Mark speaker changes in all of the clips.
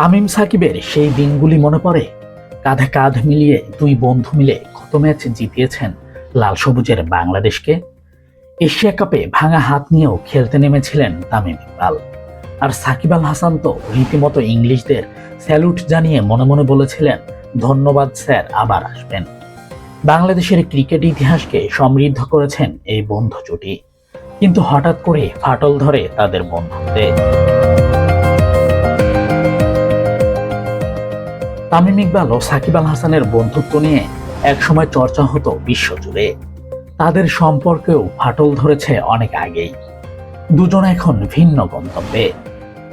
Speaker 1: তামিম সাকিবের সেই দিনগুলি মনে পড়ে? কাঁধে কাঁধ মিলিয়ে দুই বন্ধু মিলে কত ম্যাচ জিতিয়েছেন লাল সবুজের বাংলাদেশকে? এশিয়া কাপে ভাঙা হাত নিয়েও খেলতে নেমেছিলেন তামিম ইকবাল। আর সাকিব আল হাসান তো রীতিমতো ইংলিশদের স্যালুট জানিয়ে মনে মনে বলেছিলেন, ধন্যবাদ স্যার, আবার আসবেন। বাংলাদেশের ক্রিকেট ইতিহাসকে সমৃদ্ধ করেছেন এই বন্ধু জুটি। কিন্তু হঠাৎ করে ফাটল ধরে তাদের বন্ধুত্বে তামিম ইকবাল ও সাকিব আল হাসানের বন্ধুত্ব নিয়ে একসময় চর্চা হতো বিশ্বজুড়ে তাদের সম্পর্কেও ফাটল ধরেছে অনেক আগেই। দুজন এখন ভিন্ন গন্তব্যে।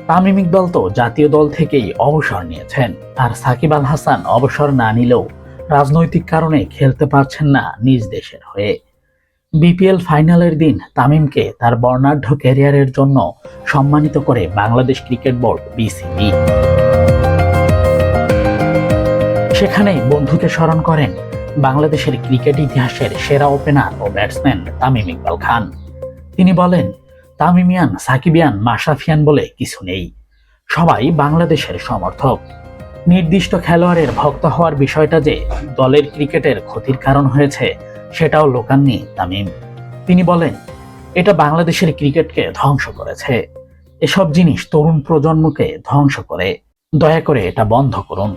Speaker 1: তামিম ইকবাল তো জাতীয় দল থেকেই অবসর নিয়েছেন। আর সাকিব আল হাসান অবসর না নিলেও রাজনৈতিক কারণে খেলতে পারছেন না নিজ দেশের হয়ে। বিপিএল ফাইনালের দিন তামিমকে তার বর্ণাঢ্য ক্যারিয়ারের জন্য সম্মানিত করে বাংলাদেশ ক্রিকেট বোর্ড বিসিবি। সেখানেই বন্ধুকে স্মরণ করেন বাংলাদেশের ক্রিকেট ইতিহাসের সেরা ওপেনার ও ব্যাটসম্যান তামিম ইকবাল খান। তিনি বলেন তামিমিয়ান সাকিবিয়ান মাশরাফিয়ান বলে কিছু নেই। সবাই বাংলাদেশের সমর্থক। নির্দিষ্ট খেলোয়াড়ের ভক্ত হওয়ার বিষয়টা যে দলের ক্রিকেটের ক্ষতির কারণ হয়েছে, সেটাও লোকাননি তামিম। তিনি বলেন, এটা বাংলাদেশের ক্রিকেটকে ধ্বংস করেছে। এসব জিনিস তরুণ প্রজন্মকে ধ্বংস করে। দয়া করে এটা বন্ধ করুন।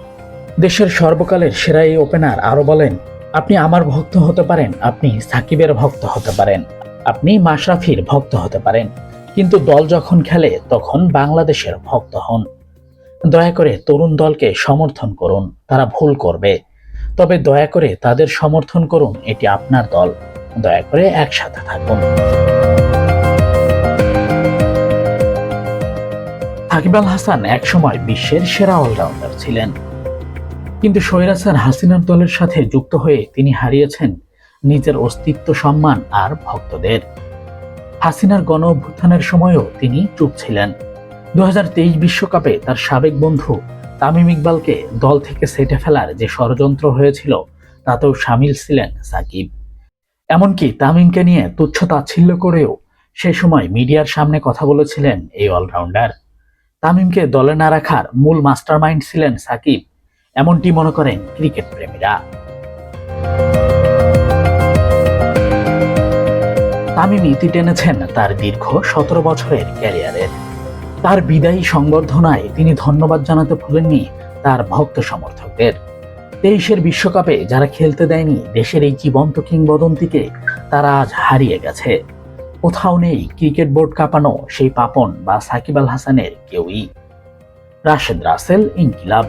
Speaker 1: দেশের সর্বকালের সেরা এই ওপেনার আরও বলেন, আপনি আমার ভক্ত হতে পারেন, আপনি সাকিবের ভক্ত হতে পারেন, আপনি মাশরাফির ভক্ত হতে পারেন। কিন্তু দল যখন খেলে, তখন বাংলাদেশের ভক্ত হন। দয়া করে তরুণ দলকে সমর্থন করুন, তারা ভুল করবে। তবে দয়া করে তাদের সমর্থন করুন, এটি আপনার দল। দয়া করে একসাথে থাকুন। সাকিব আল হাসান একসময় বিশ্বের সেরা অলরাউন্ডার ছিলেন। কিন্তু স্বৈরাচার হাসিনার দলের সাথে যুক্ত হয়ে তিনি হারিয়েছেন নিজের অস্তিত্ব, সম্মান আর ভক্তদের। হাসিনার গণ অভ্যুত্থানের সময়ও তিনি চুপ ছিলেন। দু বিশ্বকাপে তার সাবেক বন্ধু তামিম ইকবালকে দল থেকে সেটে ফেলার যে ষড়যন্ত্র হয়েছিল, তাতেও সামিল ছিলেন সাকিব। এমনকি তামিমকে নিয়ে তুচ্ছ তাচ্ছিল্য করেও সে সময় মিডিয়ার সামনে কথা বলেছিলেন এই অলরাউন্ডার। তামিমকে দলে না রাখার মূল মাস্টারমাইন্ড ছিলেন সাকিব। এমনটি মনে করেন ক্রিকেট প্রেমীরা। তামিম ইতি টেনেছেন তার দীর্ঘ সতেরো বছরের ক্যারিয়ারের তার বিদায়ী সংবর্ধনায় তিনি ধন্যবাদ জানাতে ভুলেননি তার ভক্ত সমর্থকদের। তেইশের বিশ্বকাপে যারা খেলতে দেয়নি দেশের এই জীবন্ত কিংবদন্তিকে তারা আজ হারিয়ে গেছে। কোথাও নেই ক্রিকেট বোর্ড কাঁপানো সেই পাপন বা সাকিব আল হাসানের কেউই। রাশেদ রাসেল, ইনকিলাব।